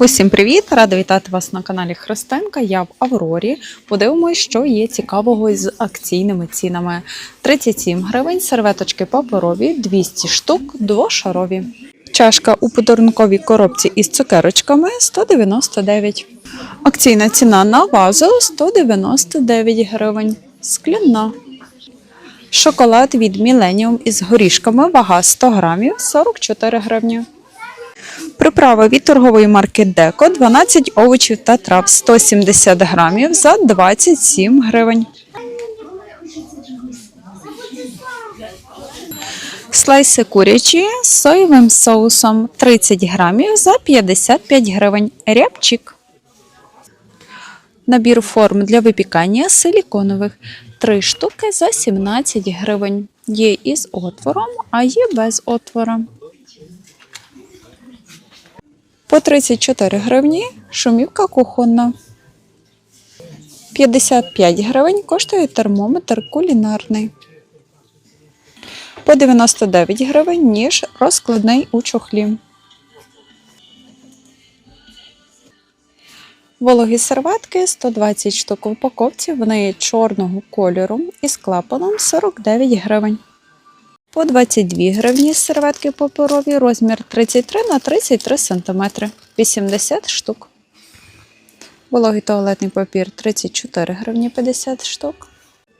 Усім привіт! Рада вітати вас на каналі Христинка. Я в Аврорі. Подивимось, що є цікавого з акційними цінами. 37 гривень, серветочки паперові, 200 штук, двошарові. Чашка у подарунковій коробці із цукерочками 199. Акційна ціна на вазу 199 гривень. Скляна. Шоколад від Millennium із горішками, вага 100 грамів, 44 гривні. Приправа від торгової марки Деко 12 овочів та трав 170 грамів за 27 гривень. Слайси курячі з соєвим соусом 30 грамів за 55 гривень. Рябчик. Набір форм для випікання силіконових 3 штуки за 17 гривень. Є із отвором, а є без отвора. По 34 гривні шумівка кухонна. 55 гривень коштує термометр кулінарний. По 99 гривень ніж розкладний у чохлі. Вологі серветки 120 штук в упаковці. Вони є чорного кольору із клапаном 49 гривень. По 22 гривні серветки паперові, розмір 33 на 33 см, 80 штук. Вологий туалетний папір 34 гривні 50 штук.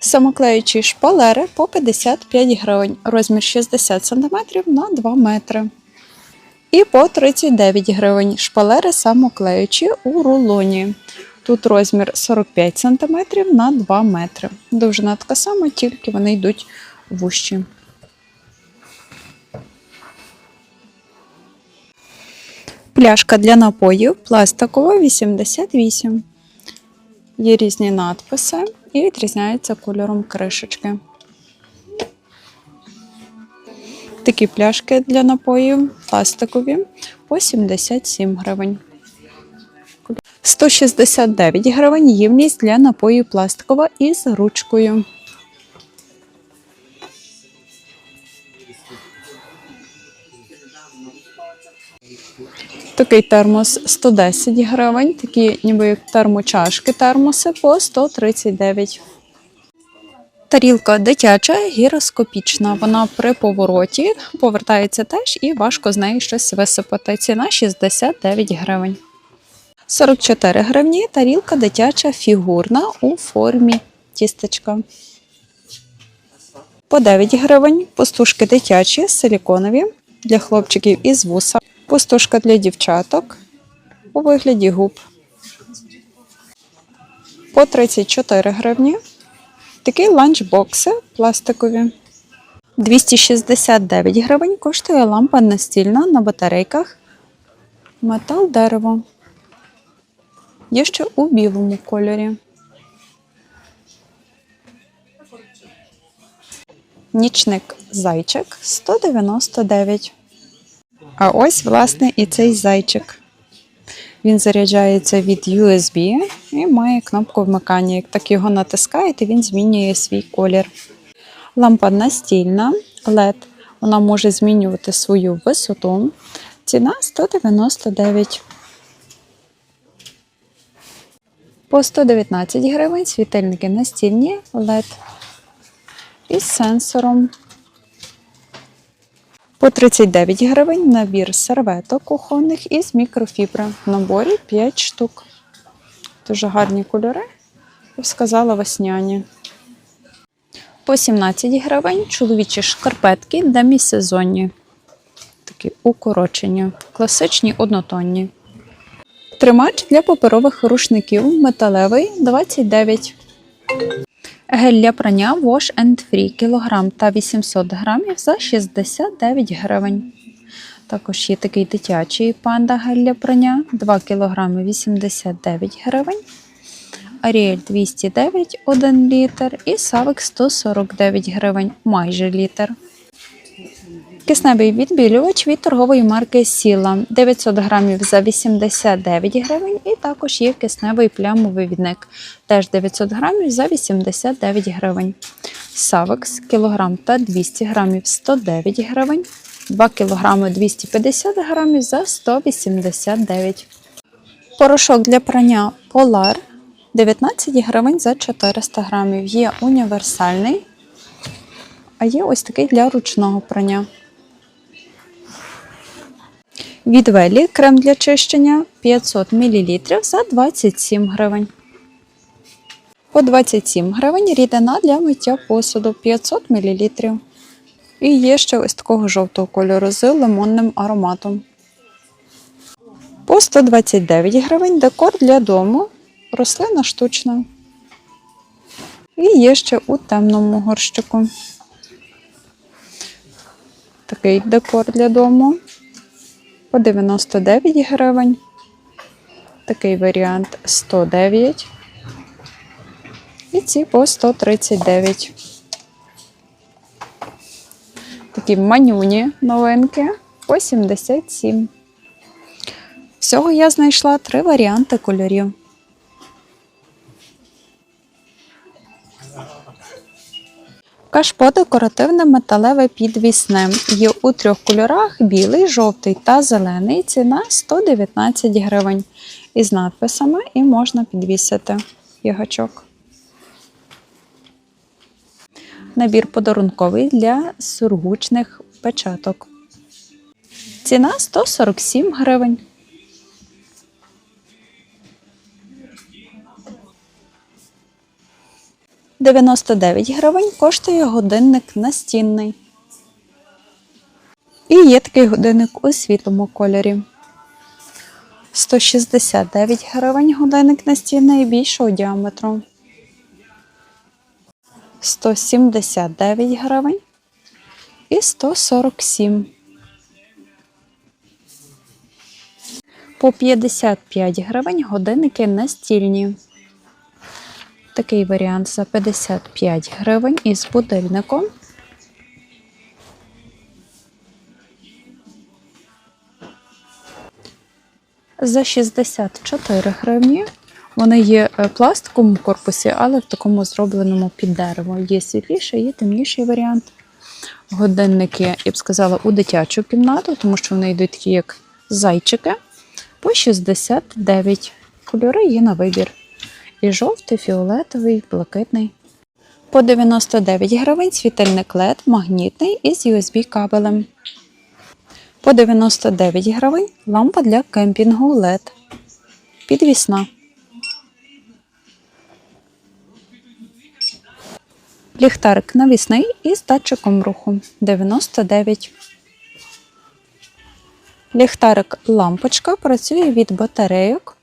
Самоклеючі шпалери по 55 гривень, розмір 60 см на 2 метри. І по 39 гривень шпалери самоклеючі у рулоні. Тут розмір 45 см на 2 метри. Довжина така сама, тільки вони йдуть вущі. Пляшка для напоїв пластикова 88. Є різні надписи і відрізняються кольором кришечки. Такі пляшки для напоїв пластикові по 77 гривень. 169 гривень ємність для напоїв пластикова із ручкою. Такий термос 110 гривень, такі ніби як термочашки термоси по 139. Тарілка дитяча, гіроскопічна. Вона при повороті повертається теж і важко з неї щось висипати. Ціна 69 гривень. 44 гривні тарілка дитяча фігурна у формі тістечка. По 9 гривень пустушки дитячі, силіконові для хлопчиків із вуса. Пустушка для дівчаток у вигляді губ. По 34 гривні. Такі ланчбокси пластикові. 269 гривень коштує лампа настільна на батарейках. Метал дерево. Є ще у білому кольорі. Нічник зайчик 199. А ось, власне, і цей зайчик. Він заряджається від USB і має кнопку вмикання. Як так його натискаєте, він змінює свій колір. Лампа настільна, LED. Вона може змінювати свою висоту. Ціна 199. По 119 гривень світильники настільні LED із сенсором. По 39 гривень набір серветок кухонних із мікрофібри. В наборі 5 штук. Дуже гарні кольори. Я сказала весняні. По 17 гривень чоловічі шкарпетки демісезонні. Такі укорочені, класичні однотонні. Тримач для паперових рушників металевий 29. Гель для прання Wash and Free кілограм та 800 грамів за 69 гривень. Також є такий дитячий панда гель для прання 2 кг 89 гривень. Аріель 209 1 літр і Савик 149 гривень, майже літр. Кисневий відбілювач від торгової марки Сіла 900 грамів за 89 гривень. І також є кисневий плямовий відник, теж 900 грамів за 89 гривень. Савекс кілограм та 200 грамів 109 гривень. 2 кг 250 грамів за 189 Порошок для прання Polar 19 гривень за 400 грамів. Є універсальний, а є ось такий для ручного прання. Від Велі крем для чищення 500 мл за 27 гривень. По 27 гривень рідина для миття посуду 500 мл. І є ще ось такого жовтого кольору з лимонним ароматом. По 129 гривень декор для дому, рослина штучна. І є ще у темному горщику. Такий декор для дому. По 99 гривень. Такий варіант 109. І ці по 139. Такі манюні новинки по 77. Всього я знайшла три варіанти кольорів. Кашпо декоративне металеве підвісне. Є у трьох кольорах: білий, жовтий та зелений. Ціна 119 гривень. Із надписами і можна підвісити ягачок. Набір подарунковий для сургучних печаток. Ціна 147 гривень. – 99 гривень коштує годинник настінний. І є такий годинник у світлому кольорі. 169 гривень годинник настінний більшого діаметру. 179 гривень і 147. По 55 гривень годинники настільні. Такий варіант за 55 гривень із будильником. За 64 гривні. Вони є е, в пластиковому корпусі, але в такому зробленому під дерево. Є світліший, є темніший варіант. Годинники, я б сказала, у дитячу кімнату, тому що вони йдуть такі, як зайчики. По 69. Кольори є на вибір. І жовтий, фіолетовий, блакитний. По 99 гривень світильник LED магнітний із USB кабелем. По 99 гривень лампа для кемпінгу LED. Підвісна. Ліхтарик навісний із датчиком руху 99. Ліхтарик лампочка працює від батарейок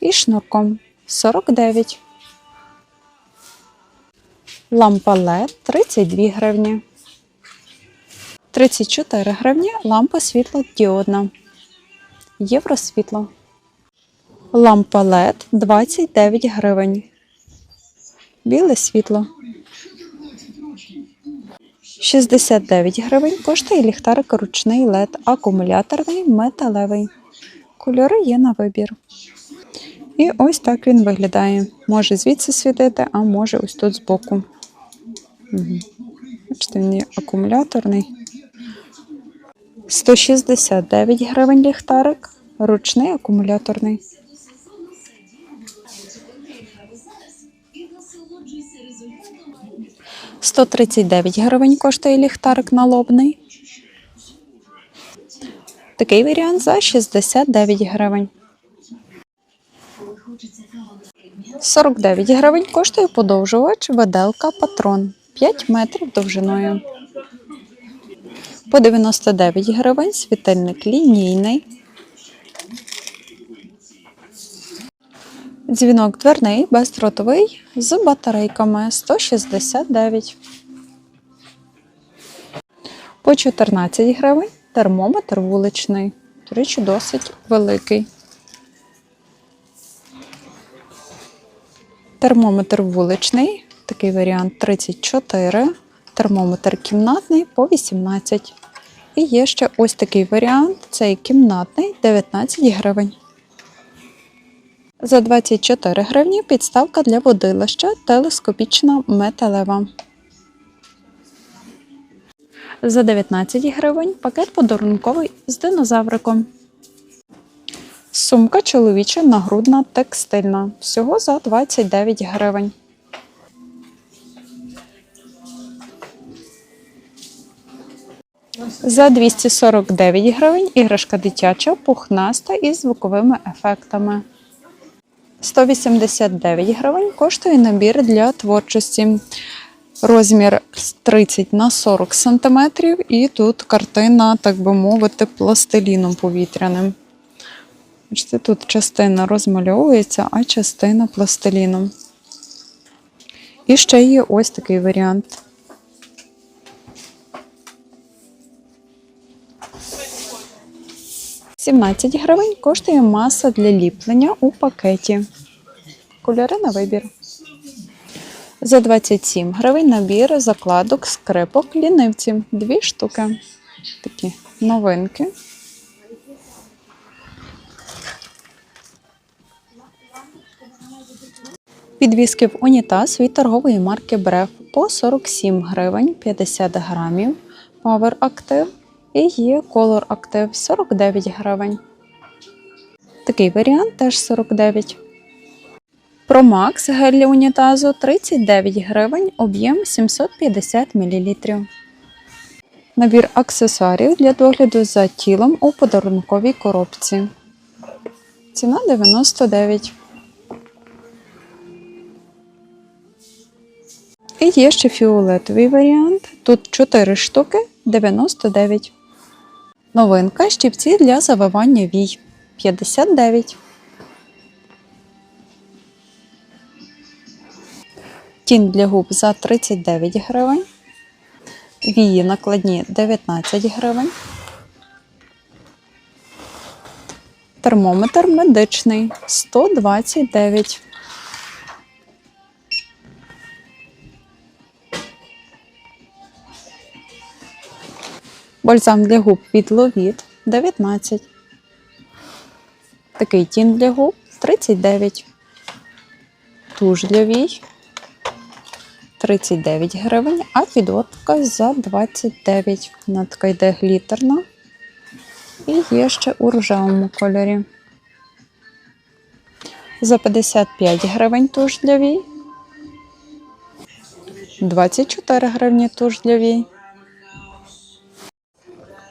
і шнурком 49. Лампа LED 32 гривні. 34 гривні лампа світлодіодна. Євросвітло. Лампа LED 29 гривень. Біле світло. 69 гривень коштує ліхтарик ручний LED, акумуляторний, металевий. Кольори є на вибір. І ось так він виглядає. Може звідси світити, а може ось тут збоку. Угу. Бачите, він є акумуляторний. 169 гривень ліхтарик, ручний акумуляторний. – 139 гривень коштує ліхтарик налобний. Такий варіант за 69 гривень. 49 гривень коштує подовжувач виделка патрон 5 метрів довжиною. По 99 гривень світильник лінійний. Дзвінок дверний бездротовий з батарейками 169. По 14 гривень термометр вуличний. До речі, досить великий. Термометр вуличний, такий варіант 34. Термометр кімнатний по 18. І є ще ось такий варіант: цей кімнатний 19 гривень. За 24 гривні підставка для водилища телескопічна металева. За 19 гривень пакет подарунковий з динозавриком. Сумка чоловіча нагрудна текстильна. Всього за 29 гривень. За 249 гривень іграшка дитяча, пухнаста із звуковими ефектами. 189 гривень коштує набір для творчості. Розмір 30 на 40 см, і тут картина, так би мовити, пластиліном повітряним. Бачите, тут частина розмальовується, а частина пластиліном. І ще є ось такий варіант. «17 гривень коштує маса для ліплення у пакеті. Кольори на вибір. За 27 гривень набір закладок скрипок лінивці. Дві штуки. Такі новинки. Підвіски в унітаз від торгової марки Бреф по 47 гривень 50 грамів. Power Active і є Color Active 49 гривень. Такий варіант теж 49. Pro Max гель для унітазу 39 гривень, об'єм 750 мл. Набір аксесуарів для догляду за тілом у подарунковій коробці. Ціна 99. І є ще фіолетовий варіант. Тут 4 штуки 99. Новинка щипці для завивання вій 59. Тінь для губ за 39 гривень. Вії накладні 19 гривень. Термометр медичний 129. Бальзам для губ від Ловіт 19. Такий тін для губ 39. Туш для вій 39 гривень, а підводка за 29. Вона така йде глітерна. І є ще у рожевому кольорі. За 55 гривень туш для вій. 24 гривні туш для вій.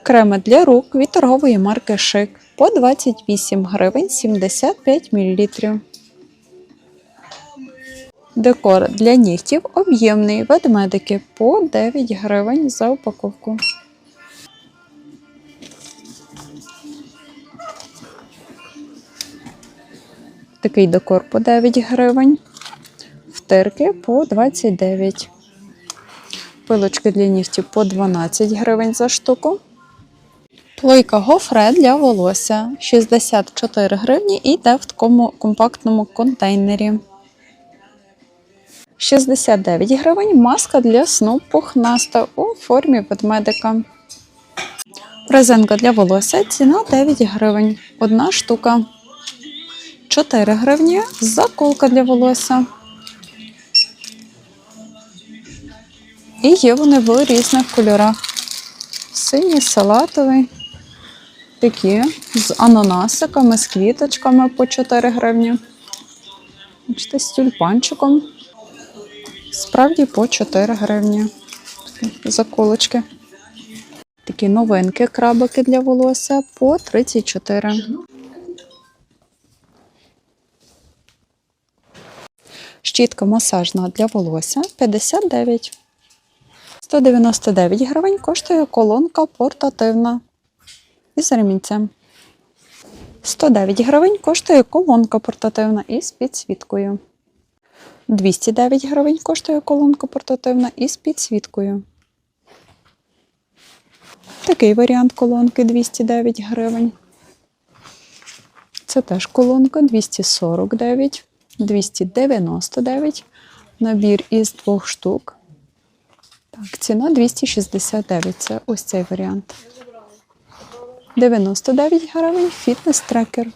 Креми для рук від торгової марки Шик по 28 гривень 75 мл. Декор для нігтів об'ємний ведмедики по 9 гривень за упаковку. Такий декор по 9 гривень. Втирки по 29. Пилочки для нігтів по 12 гривень за штуку. Плойка гофре для волосся 64 гривні і йде в такому компактному контейнері. 69 гривень маска для сну пухнаста у формі ведмедика. Презенка для волосся ціна 9 гривень. Одна штука. 4 гривні. Заколка для волосся. І є вони в різних кольорах. Синій, салатовий. Такі з ананасиками, з квіточками по 4 гривні. Бачите, з тюльпанчиком. Справді по 4 гривні. Заколочки. Такі новинки крабики для волосся по 34. Щітка масажна для волосся 59. 199 гривень коштує колонка портативна із ремінцем. 109 гривень коштує колонка портативна із підсвіткою. 209 гривень коштує колонка портативна із підсвіткою. Такий варіант колонки 209 гривень. Це теж колонка 249, 299. Набір із двох штук. Так, ціна 269. Це ось цей варіант. 99 гривень фітнес-трекер.